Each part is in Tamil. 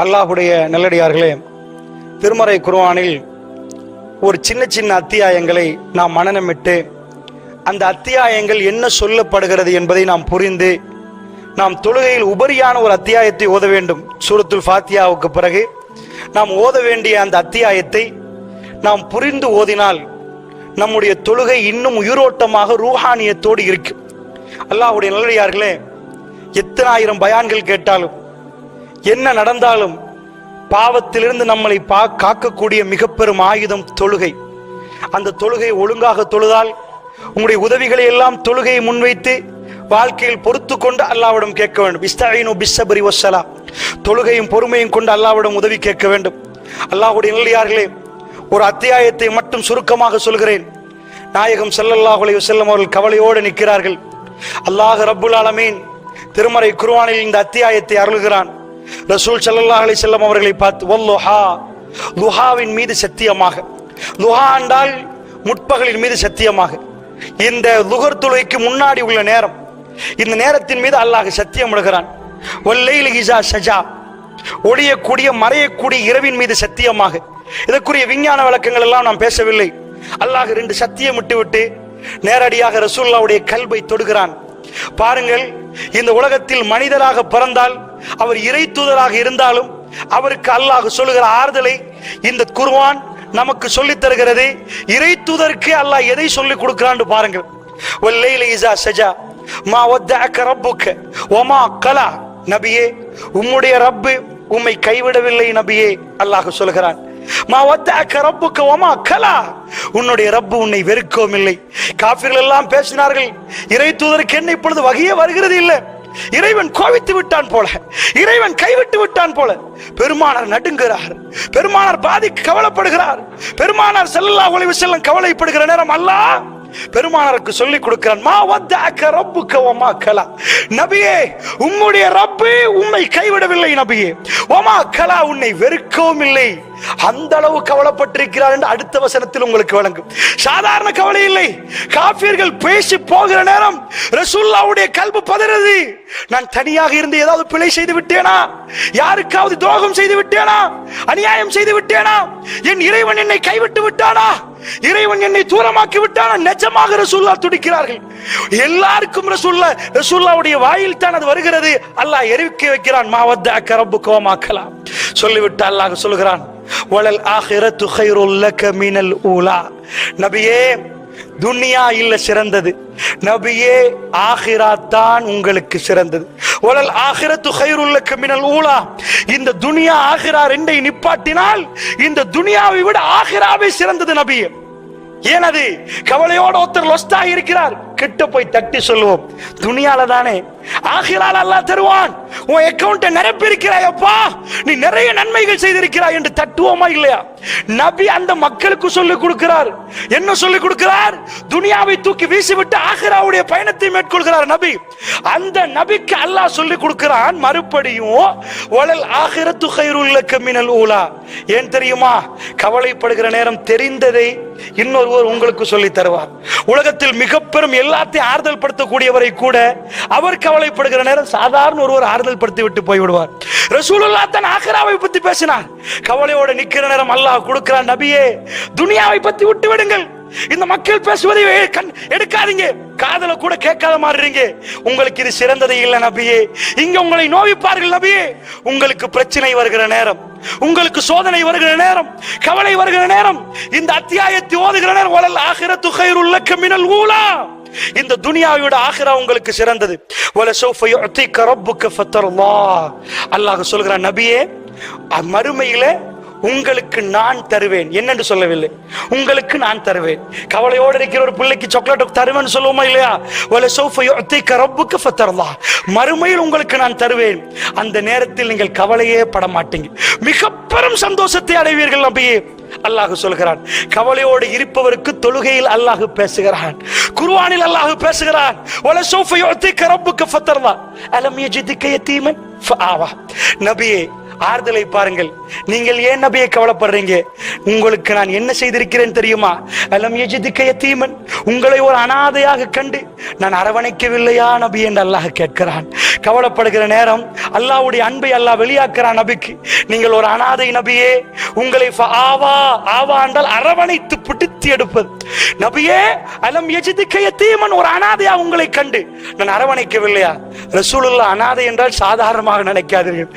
அல்லாஹுடைய நல்லடியார்களே திருமறை குர்ஆனில் ஒரு சின்ன சின்ன அத்தியாயங்களை நாம் மனனமிட்டு அந்த அத்தியாயங்கள் என்ன சொல்லப்படுகிறது என்பதை நாம் புரிந்து நாம் தொழுகையில் உபரியான ஒரு அத்தியாயத்தை ஓத வேண்டும். சூரத்துல் ஃபாத்தியாவுக்கு பிறகு நாம் ஓத வேண்டிய அந்த அத்தியாயத்தை நாம் புரிந்து ஓதினால் நம்முடைய தொழுகை இன்னும் உயிரோட்டமாக ரூஹானியத்தோடு இருக்கு அல்லாஹ்வுடைய நல்லடியார்களே எத்தனாயிரம் பயான்கள் கேட்டாலும் என்ன நடந்தாலும் பாவத்திலிருந்து நம்மளை பா காக்கக்கூடிய மிக பெரும் ஆயுதம் தொழுகை. அந்த தொழுகை ஒழுங்காக தொழுதால் உங்களுடைய உதவிகளை எல்லாம் தொழுகையை முன்வைத்து வாழ்க்கையில் பொறுத்து கொண்டு அல்லாவிடம் கேட்க வேண்டும். இஸ்தாயினு பிஸ்ஸபரி வசலா தொழுகையும் பொறுமையும் கொண்டு அல்லாவிடம் உதவி கேட்க வேண்டும். அல்லாஹுடைய நல்லியார்களே ஒரு அத்தியாயத்தை மட்டும் சுருக்கமாக சொல்கிறேன். நாயகம் செல்லல்லாஹுலே அலைஹி அவர்கள் கவலையோடு நிற்கிறார்கள். அல்லாஹ் ரப்புல் ஆலமீன் திருமறை குருவானில் இந்த அத்தியாயத்தை அருளுகிறான். ரசூல் ஸல்லல்லாஹு அலி செல்லம் அவர்களை பார்த்து வல்லுஹா லுஹாவின் மீது சத்தியமாக. லுஹா என்றால் முற்பகலின் மீது சத்தியமாக. இந்த லுகர் துளைக்கு முன்னாடி உள்ள நேரம். இந்த நேரத்தின் மீது அல்லாஹ் சத்தியம் விடுகிறான் ஒல்லையில் ஹிசா சஜா ஒளியக்கூடிய மறையக்கூடிய இரவின் மீது சத்தியமாக. இதற்குரிய விஞ்ஞான விளக்கங்கள் எல்லாம் நாம் பேசவில்லை. அல்லாஹ் ரெண்டு சத்தியம் விட்டு விட்டு நேரடியாக ரசூல்லாவுடைய கல்வை தொடுகிறான். பாருங்கள் இந்த உலகத்தில் மனிதராக பிறந்தால் அவர் இறை தூதராக இருந்தாலும் அவருக்கு அல்லாஹ் சொல்லுகிற ஆறுதலை இந்த குர்வான் நமக்கு சொல்லித் தருகிறது. இறை தூதருக்கு அல்லாஹ் எதை சொல்லிக் கொடுக்கிறான்னு பாருங்கள். வல்லைல இசா சஜா மா வத்தஅக ரப்புக்க ஒமா கலா. நபியே உம்முடைய ரப்பு உம்மை கைவிடவில்லை நபியே அல்லாஹ் சொல்கிறான் மா வத்தஅக ரப்புக்க வமா கலா. உன்னுடைய ரப்பு உன்னை வெறுக்கவும் இல்லை. காபிர்கள் எல்லாம் பேசினார்கள் இறை தூதருக்கு என்ன இப்பொழுது வகையே வருகிறது இல்லை இறைவன் கோவித்து விட்டான் போல. இறைவன் கைவிட்டு விட்டான் போல. பெருமானார் நடுங்குகிறார். பெருமானார் பாதி கவலைப்படுகிறார். பெருமானார் செல்லல்லா ஒளிவு செல்லும் கவலைப்படுகிற நேரம் அல்லாஹ் பெருமானருக்கு சொல்லி கொடுக்கிறான் மா வத்தஅக ரப்புக்க வமா கலா. நபியே உம்முடைய ரப்பு உம்மை கைவிடவில்லை நபியே. வமா கலா உன்னை வெறுக்கவும் இல்லை. அந்த அளவு கவலைப்பட்டிருக்கிறார் என்று அடுத்த வசனத்தில் உங்களுக்கு வழங்கும் சாதாரண கவலை இல்லை. காபியர்கள் பேசி போகிற நேரம் ரசூல்லாவுடைய கல்பு பதறது. நான் தனியாக இருந்து ஏதாவது பிழை செய்து விட்டேனா? யாருக்காவது துரோகம் செய்து விட்டேனா? அநியாயம் செய்து விட்டேனா? என் இறைவன் என்னை கைவிட்டு விட்டானா? இறைவன் என்னை தூரமாக்கி விட்டான். நிஜமாக ரசூல்லா துடிக்கிறார்கள். எல்லாருக்கும் ரசூல்லா ரசூல்லாவுடைய வாயில் தான் அது வருகிறது. அல்லாஹ் எரிவிக்க வைக்கிறான். மாவத்த அக்கரப்பு கோமாக்கலாம் சொல்லிவிட்டு அல்லாஹ் சொல்கிறான் வளல் ஆஹிரத்து கைருல் லக மினல் ஊலா. நபியே துனியா இல்ல சிறந்தது. நபியே ஆஹிரா தான் உங்களுக்கு சிறந்தது. வளல் ஆஹிரத்து கைருல்லக்க மினல் ஊலா. இந்த துனியா ஆஹிரா ரெண்டை நிப்பாட்டினால் இந்த துனியாவை விட ஆஹிராவே சிறந்தது நபியே. ஏனது? கவலையோட ஒருத்தர் லொஸ்டா இருக்கிறார். கிட்ட போய் தட்டி சொல்லுவோம். துணியால தானே? ஆகிரால் அல்லா தருவான். உன் அக்கௌண்ட்டை நிரப்பி இருக்கிறாயப்பா நீ நிறைய நன்மைகள் செய்திருக்கிறாய் என்று தட்டுவோமா இல்லையா? நபி அந்த மக்களுக்கு சொல்லிக் கொடுக்கிறார். என்ன சொல்லிக் கொடுக்கிறார்? துனியாவை தூக்கி வீசிவிட்டு ஆகிராவுடைய பயணத்தை மேற்கொள்கிறார் நபி. அந்த நபிக்கு அல்லாஹ் சொல்லி கொடுக்கிறான் மறுபடியும் வளல் ஆஹிரத்து கைருல்லக்க மினல் ஊலா. ஏன் தெரியுமா? கவலைப்படுகிற நேரம் தெரிந்ததை இன்னொருவர் உங்களுக்கு சொல்லி தருவார். உலகத்தில் மிக பெரும் எல்லாத்தையும் ஆறுதல் படுத்தக்கூடியவரை கூட அவர் கவலைப்படுகிற நேரம் சாதாரண ஒருவர் ஆறுதல் படுத்தி விட்டு போய்விடுவார். ரசூலுல்லா தன் ஆக்ராவை பத்தி பேசினார். கவலையோட நிக்கிற நேரம் அல்லாஹ் கொடுக்கிறான் நபியே துனியாவை பத்தி விட்டு விடுங்கள். இந்த மக்கள் பேசுவதை எடுக்காதீங்க. காதல கூட கேட்காத மாறுறீங்க உங்களுக்கு இது சிறந்தது இல்ல நபியே. இங்க உங்களை நோவிப்பார்கள் நபியே. உங்களுக்கு பிரச்சனை வருகிற நேரம். உங்களுக்கு சோதனை வருகிற நேரம். கவலை வருகிற நேரம். இந்த அத்தியாயத்தை ஓதுகிற நேரம். வளல் ஆகிரத்து கைருல்லக்க மினல் ஊலா. இந்த துனியாவோட ஆகிரா உங்களுக்கு சிறந்தது. வல சௌஃப யுஅதிக ரப்புக ஃபத்தர்ல்லாஹ் அல்லாஹ் சொல்கிறான் நபியே அ- மறுமையில உங்களுக்கு நான் தருவேன். என்னென்று சொல்லவில்லை. உங்களுக்கு நான் தருவேன். கவலையோடு இருக்கிற ஒரு பிள்ளைக்கு சாக்லேட் தருவேன் சொல்லுவோமா இல்லையா? வல சௌஃப ரப்புக்கு ஃபத்தர்லா மறுமையில் உங்களுக்கு நான் தருவேன். அந்த நேரத்தில் நீங்கள் கவலையே பட மாட்டீங்க. மிக பெரும் சந்தோஷத்தை அடைவீர்கள் நபியே. அல்லாஹு சொல்கிறான். கவலையோடு இருப்பவருக்கு தொழுகையில் அல்லாஹு பேசுகிறான். குர்ஆனில் அல்லாஹு பேசுகிறான். வல சௌஃப யுஅதிக ரப்புக அலமிய அலம் யஜிதுக யதீமன்? ஃபஆவா நபியே ஆறுதலை பாருங்கள். நீங்கள் ஏன் நபியை கவலைப்படுறீங்க? உங்களுக்கு நான் என்ன செய்திருக்கிறேன் தெரியுமா? அலம் எஜிதுக்க யத்தீமன். உங்களை ஒரு அனாதையாக கண்டு நான் அரவணைக்கவில்லையா நபி என்று அல்லாஹ் கேட்கிறான். கவலைப்படுகிற நேரம் அல்லாவுடைய அன்பை அல்லாஹ் வெளியாக்குறான் நபிக்கு. நீங்கள் ஒரு அனாதை நபியே உங்களை ஆவா ஆவா என்றால் அரவணைத்து பிடித்து எடுப்பது. நபியே அலம் எஜிதுக்க யத்தீமன் ஒரு அனாதையா உங்களை கண்டு நான் அரவணைக்கவில்லையா? ரசூலுல்லா அனாதை என்றால் சாதாரணமாக நினைக்காதீர்கள்.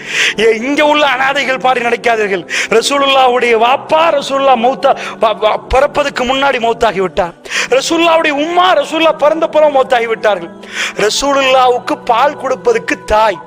இங்க உள்ள அனாதைகள் பாரி நினைக்காதீர்கள் ரசூலுல்லாவுடைய வாப்பா ரசூல்லா மௌத்தா பிறப்பதுக்கு முன்னாடி மௌத்தாகி விட்டார் ரசூல்லாவுடைய உம்மா ரசூல்லா பிறந்த புறம் மௌத்தாகி விட்டார்கள் ரசூலுல்லாவுக்கு பால் கொடுப்பதற்கு தாய்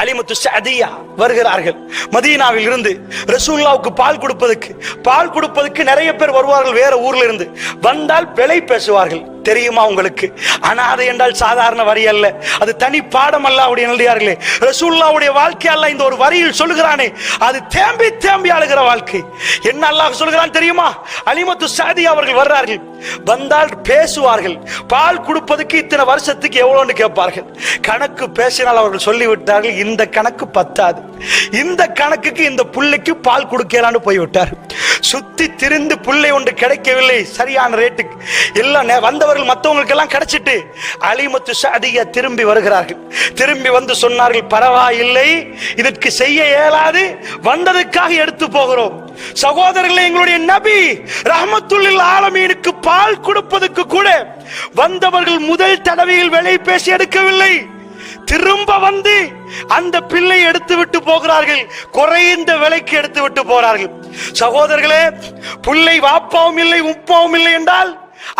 அலிமுத்து சதியா வருகிறார்கள். மதீனாவில் இருந்து ரசூல்லாவுக்கு பால் கொடுப்பதற்கு பால் கொடுப்பதற்கு நிறைய பேர் வருவார்கள் வேற ஊர்ல இருந்து வந்தால் விலை பேசுவார்கள். தெரியுமா உங்களுக்கு? அனாதை என்றால் சாதாரண வரி அல்ல. அது தனி பாடம் அல்ல அவருடைய நல்லடியார்களே ரசூல்லாவுடைய வாழ்க்கை அல்ல இந்த ஒரு வரியில் சொல்லுகிறானே. அது தேம்பி தேம்பி அழுகிற வாழ்க்கை. என்ன அல்லாஹ் சொல்கிறான் தெரியுமா? அலிமத்து சாதி அவர்கள் வர்றார்கள். வந்தால் பேசுவார்கள். பால் கொடுப்பதுக்கு இத்தனை வருஷத்துக்கு எவ்வளோன்னு கேட்பார்கள். கணக்கு பேசினால் அவர்கள் சொல்லிவிட்டார்கள் இந்த கணக்கு பத்தாது. இந்த கணக்குக்கு இந்த புள்ளைக்கு பால் கொடுக்கலான்னு போய்விட்டார். சுத்தி திரிந்து புள்ளை ஒன்று கிடைக்கவில்லை. சரியான ரேட்டுக்கு எல்லாம் வந்தவர்கள் மற்றவங்களுக்கு எல்லாம் கிடைச்சிட்டு அலிமத்து சாதியா திரும்பி வருகிறார்கள். திரும்பி வந்து சொன்னார்கள் பரவாயில்லை இதற்கு செய்ய இயலாது வந்ததுக்காக எடுத்து போகிறோம். சகோதரர்களே எங்களுடைய நபி ரஹமத்துல்லில் ஆலமீனுக்கு பால் கொடுப்பதற்கு கூட வந்தவர்கள் முதல் தடவையில் விலை பேசி எடுக்கவில்லை. திரும்ப வந்து அந்த பிள்ளை எடுத்து விட்டு போகிறார்கள். குறைந்த விலைக்கு எடுத்து விட்டு போறார்கள். சகோதரர்களே பிள்ளை வாப்பாவும் இல்லை உப்பாவும் இல்லை என்றால்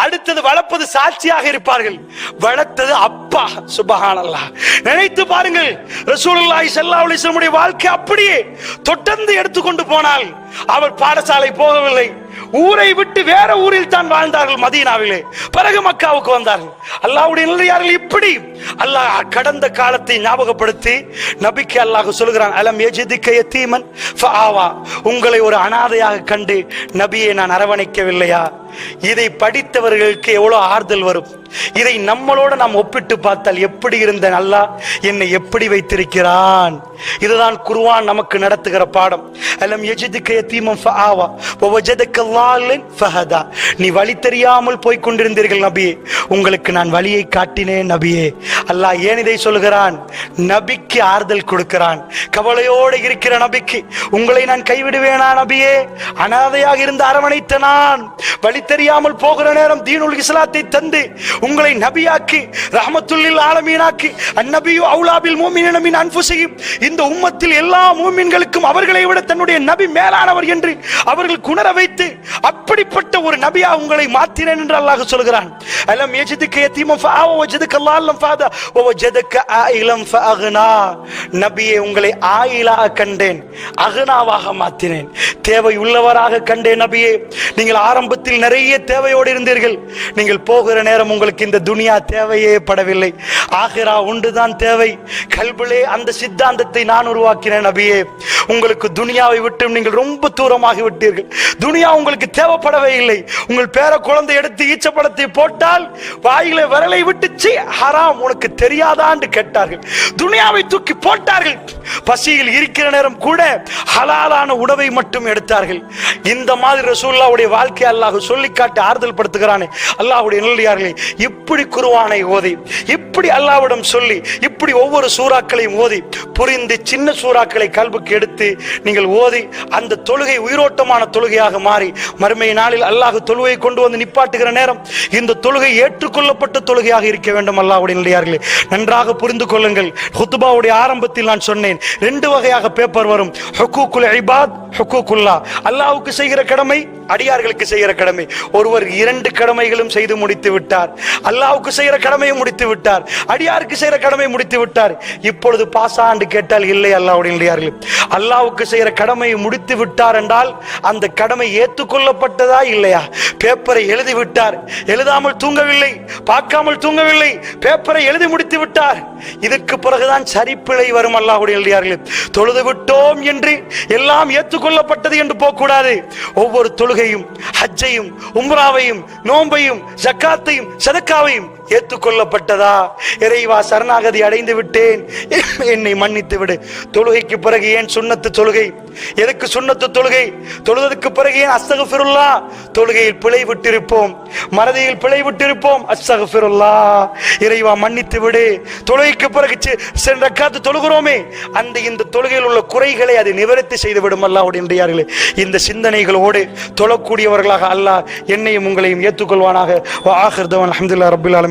அடுத்தது வளர்ப்பது சாட்சியாக இருப்பார்கள். வளர்த்தது அப்பா சுபஹானல்லாஹ் நினைத்து பாருங்கள் ரசூலுல்லாஹி ஸல்லல்லாஹு அலைஹி வஸல்லம் வாழ்க்கை அப்படியே தொடர்ந்து எடுத்துக்கொண்டு போனால் அவர் பாடசாலை போகவில்லை. ஊரை விட்டு வேற ஊரில் தான் வாழ்ந்தார்கள் மதீனாவிலே. பிறகு மக்காவுக்கு வந்தார்கள். அல்லாவுடைய நிலையார்கள் இப்படி. அல்லாஹ் கடந்த காலத்தை ஞாபகப்படுத்தி நபிக்கு அல்லாஹ் சொல்கிறான் அலம் எஜிதிக்க தீமன் உங்களை ஒரு அனாதையாக கண்டு நபியை நான் அரவணைக்கவில்லையா? இதை படித்தவர்களுக்கு எவ்வளோ ஆறுதல் வரும்? இதை நம்மளோட நாம் ஒப்பிட்டு பார்த்தால் எப்படி இருந்த நல்லா? என்னை எப்படி வைத்திருக்கிறான்? இதுதான் குருவான் நமக்கு நடத்துகிற பாடம். அலம் எஜிதுக்க யத்தீமன் ஃபஆவா வவஜதக்க ஃபஹதா. நீ வழி தெரியாமல் போய் கொண்டிருந்தீர்கள் நபியே. உங்களுக்கு நான் வழியை காட்டினேன் நபியே. அல்லாஹ் ஏன் இதை சொல்கிறான்? நபிக்கு ஆறுதல் கொடுக்கிறான். கவலையோடு இருக்கிற நபிக்கு உங்களை நான் கைவிடுவேனா நபியே? அனாதையாக இருந்து அரவணைத்த நான். வழி தெரியாமல் போகிற நேரம் தீனுல் இஸ்லாத்தை தந்து உங்களை நபியாக்கி ரஹமத்துல்லில் ஆலமீனாக்கி அந்நபியு அவுலாபில் மூமினின அன்புசையும் இந்த உம்மத்தில் எல்லா மூமின்களுக்கும் அவர்களை விட தன்னுடைய நபி மேலானவர் என்று அவர்கள் குணர வைத்து அப்படிப்பட்ட ஒரு நபியா உங்களை மாத்தினேன் என்று அல்லாஹ் சொல்கிறான். அலம் யஜிதுக்க யதீம ஃபஆவ வஜதுக்க அல்லாஹ்லம் ஃபாதா வஜதுக்க ஆயிலம் ஃபஅக்னா நபியே உங்களை ஆயிலா கண்டேன் அகனாவாக மாத்தினேன். தேவை உள்ளவராக கண்டேன் நபியே. நீங்கள் ஆரம்பத்தில் நிறைய தேவையோடு இருந்தீர்கள். நீங்கள் போகிற நேரம் உங்களுக்கு இந்த துனியா தேவையே படவில்லை. ஆகிரா உண்டுதான் தேவை. கல்பிலே அந்த சித்தாந்தத்தை நான் உருவாக்கினேன் நபியே. உங்களுக்கு துனியாவை விட்டு நீங்கள் ரொம்ப தூரமாகி விட்டீர்கள். துனியா உங்களுக்கு தேவைப்படவே இல்லை. உங்கள் பேர குழந்தை எடுத்து ஈச்சப்படத்தை போட்டால் வாயில விரலை விட்டுச்சு ஹராம் உனக்கு தெரியாதான்னு கேட்டார்கள். துனியாவை தூக்கி போட்டார்கள். பசியில் இருக்கிற நேரம் கூட ஹலாலான உணவை மட்டும் எடுத்தார்கள். இந்த மாதிரி ரசூல்லாவுடைய வாழ்க்கை அல்லாஹ் சொல்லி காட்டி ஆறுதல் படுத்துகிறானே. அல்லாஹுடைய நல்லடியார்களே இப்படி குருவானை ஓதி இப்படி அல்லாவிடம் சொல்லி இப்படி ஒவ்வொரு சூறாக்களையும் ஓதி புரிந்து சின்ன சூறாக்களை கல்புக்கு எடுத்து நீங்கள் ஓதி அந்த தொழுகை உயிரோட்டமான தொழுகையாக மாறி மறுமை நாளில் அல்லாஹ் தொழுகை கொண்டு வந்து நிப்பாட்டுகிற நேரம் இந்த தொழுகை ஏற்றுக்கொள்ளப்பட்ட தொழுகையாக இருக்க வேண்டும் அல்லாவுடைய நல்லடியார்களே நன்றாக புரிந்து கொள்ளுங்கள். ஹுத்துபாவுடைய ஆரம்பத்தில் நான் சொன்னேன் ரெண்டு வகையாக பேப்பர் வரும். ஹுக்கூக்குல் இபாத் ஹுக்கூக்குல்லா செய்கிற கடமை அடியார்களுக்கு செய்கிற கடமை. ஒருவர் இரண்டு கடமைகளும் செய்து முடித்து விட்டார். அல்லாவுக்கு செய்கிற கடமையும் முடித்து விட்டார். அடியாருக்கு செய்கிற கடமை முடித்து விட்டார். இப்பொழுது பாசா என்று கேட்டால் இல்லை அல்லாவுடைய அடியார்கள். அல்லாவுக்கு செய்கிற கடமையை முடித்து விட்டார் என்றால் அந்த கடமை ஏற்றுக்கொள்ளப்பட்டதா இல்லையா? பேப்பரை எழுதி விட்டார். எழுதாமல் தூங்கவில்லை. பார்க்காமல் தூங்கவில்லை. பேப்பரை எழுதி முடித்து விட்டார். இதற்கு பிறகுதான் சரிப்பிழை வரும் அல்லாஹுடைய அடியார்கள். தொழுது விட்டோம் என்று எல்லாம் ஏற்றுக்கொள்ளப்பட்டது என்று போகக்கூடாது. ஒவ்வொரு தொழுகை தொழுகையும் ஹஜ்ஜையும் உம்ராவையும் நோன்பையும் ஜக்காத்தையும் சதக்காவையும் ஏற்றுக்கொள்ளப்பட்டதா? இறைவா சரணாகதி அடைந்து விட்டேன். என்னை மன்னித்து விடு. தொழுகைக்கு பிறகு ஏன் சுண்ணத்து தொழுகை? எதுக்கு சுண்ணத்து தொழுகை? தொழுதற்கு பிறகு ஏன் அஸ்தகஃபிருல்லா? தொழுகையில் பிழை விட்டிருப்போம். மறதியில் பிழை விட்டிருப்போம். அஸ்தகஃபிருல்லா. இறைவா மன்னித்து விடு. தொழுகைக்கு பிறகு சென்ற காத்து தொழுகிறோமே. அந்த இந்த தொழுகையில் உள்ள குறைகளை அது நிவர்த்தி செய்து விடும் அல்லாஹ்வுடைய என்றார்களே இந்த சிந்தனைகளோடு தொழக்கூடியவர்களாக அல்லாஹ் என்னையும் உங்களையும் ஏற்றுக்கொள்வானாக. ஆஹிர் அஹமதுல்லா ரபுல்